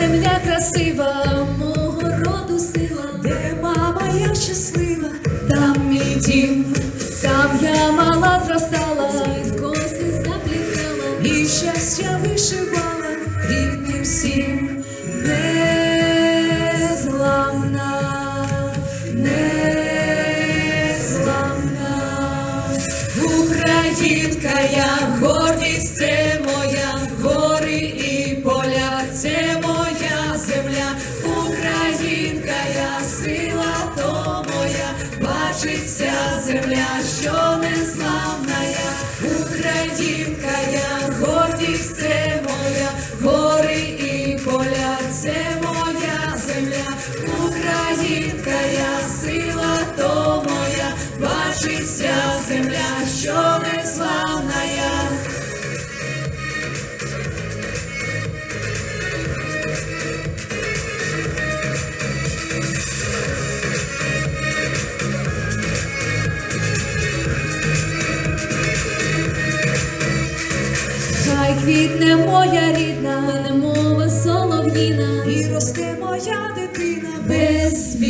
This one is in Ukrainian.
земля красива, мого роду сила, де мама я щаслива, там мій дім, там я мала зростала, і коси заплітала, і щастя вишивала рідним всім незламна, незламна, Українка, я гордість. Бачиться земля, що незламна я, Українка, я гордість це моя, гори і поля, це моя земля, Українка, я сила то моя, бачиться квітне моя рідна, мене мова солов'їна, і росте моя дитина без війни.